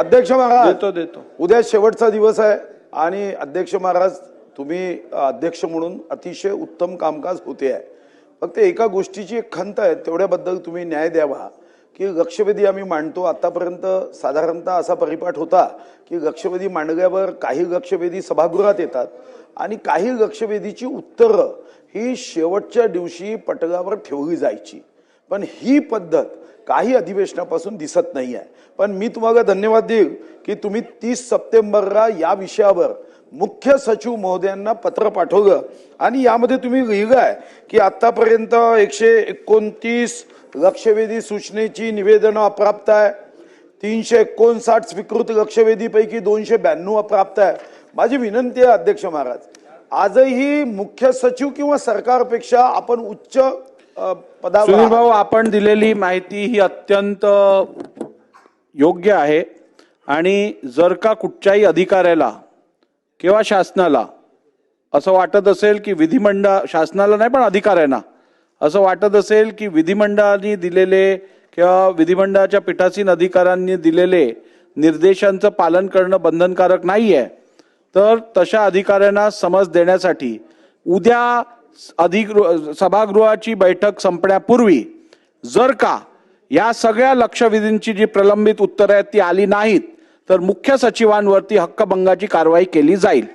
अध्यक्ष महाराज देतो देतो. उद्या शेवटचा दिवस आहे आणि अध्यक्ष महाराज तुम्ही अध्यक्ष म्हणून अतिशय उत्तम कामकाज होते आहे. फक्त एका गोष्टीची एक खंत आहे तेवढ्याबद्दल तुम्ही न्याय द्यावा. की लक्षवेधी आम्ही मांडतो आतापर्यंत साधारणतः असा परिपाठ होता की लक्षवेधी मांडल्यावर काही लक्षवेधी सभागृहात येतात आणि काही लक्षवेधीची उत्तरं ही शेवटच्या दिवशी पटलावर ठेवली जायची. पण ही पद्धत काही अधिवेशनापासून दिसत नाही आहे पण मी तुम्हाला धन्यवाद देईल की तुम्ही तीस सप्टेंबरला या विषयावर मुख्य सचिव महोदयांना पत्र पाठवलं. आणि यामध्ये तुम्ही लिहिलं आहे की आतापर्यंत एकशे एकोणतीस लक्षवेधी सूचनेची निवेदनं अप्राप्त आहे. तीनशे एकोणसाठ स्वीकृत लक्षवेधीपैकी दोनशे ब्याण्णव अप्राप्त आहे. माझी विनंती आहे अध्यक्ष महाराज आजही मुख्य सचिव किंवा सरकारपेक्षा आपण उच्च पदावर सुनील. भाऊ आपण दिलेली माहिती ही अत्यंत योग्य आहे आणि जर का कुठच्याही अधिकाऱ्याला किंवा शासनाला असं वाटत असेल की विधिमंडळ शासनाला नाही पण अधिकाऱ्यांना असं वाटत असेल की विधिमंडळाने दिलेले किंवा विधिमंडळाच्या पीठासीन अधिकाऱ्यांनी दिलेले निर्देशांचं पालन करणं बंधनकारक नाही आहे तर तशा अधिकाऱ्यांना समज देण्यासाठी उद्या अधिगृह सभागृहाची बैठक संपण्यापूर्वी जर का या सगळ्या लक्षवेधींची जी प्रलंबित उत्तरं आहेत ती आली नाहीत तर मुख्य सचिवांवरती हक्कभंगाची कारवाई केली जाईल.